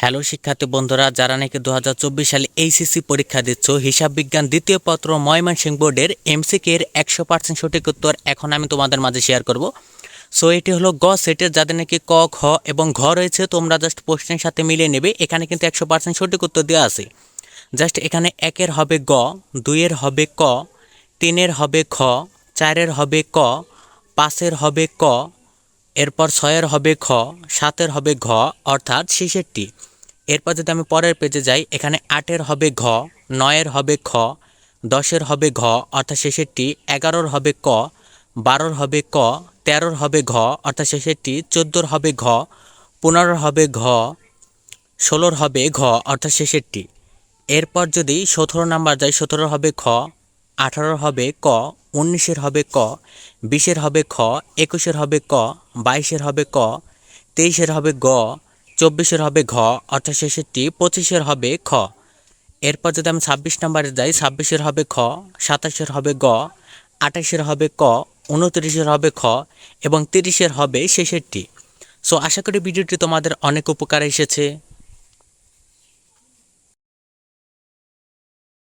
Hello শিক্ষার্থী বন্ধুরা, যারা নাকি দু হাজার চব্বিশ সালে এইচএসসি পরীক্ষা দিচ্ছ, হিসাব বিজ্ঞান দ্বিতীয় পত্র ময়মনসিংহ বোর্ডের এমসিকে এর একশো পার্সেন্ট সঠিক উত্তর এখন আমি তোমাদের মাঝে শেয়ার করব। সো এটি হলো গ সেটের যাদের নাকি ক খ এবং ঘ রয়েছে, তোমরা জাস্ট প্রশ্নের সাথে মিলিয়ে নেবে, এখানে কিন্তু একশো পার্সেন্ট সঠিক উত্তর দেওয়া আছে। জাস্ট এখানে একের হবে গ, দুইয়ের হবে ক, তিনের হবে খ, চারের হবে ক, পাঁচের হবে ক, এরপর ছয়ের হবে খ, সাতের হবে ঘ, অর্থাৎ শেষেরটি এরপর যদি আমি পরের পেজে যাই, এখানে আটের হবে ঘ, নয়ের হবে খ, দশের হবে ঘ, অর্থাৎ শেষেরটি এগারোর হবে ক, বারোর হবে ক, তেরোর হবে ঘ, অর্থাৎ শেষেরটি চোদ্দোর হবে ঘ, পনেরোর হবে ঘ, ষোলোর হবে ঘ, অর্থাৎ শেষেরটি। এরপর যদি সতেরো নাম্বার যায় সতেরোর হবে খ, আঠারোর হবে ক, উনিশের হবে ক, বিশের হবে খ, একুশের হবে ক, বাইশের হবে ক, তেইশের হবে গ চব্বিশের হবে ঘ, অর্থাৎ শেষেরটি পঁচিশের হবে খ। এরপর যদি আমি ছাব্বিশ নম্বরে যাই, ছাব্বিশের হবে খ, সাতাশের হবে গ, আঠাশের হবে ক, উনত্রিশের হবে খ, এবং তিরিশের হবে শেষেরটি। সো আশা করি ভিডিওটি তোমাদের অনেক উপকার এসেছে।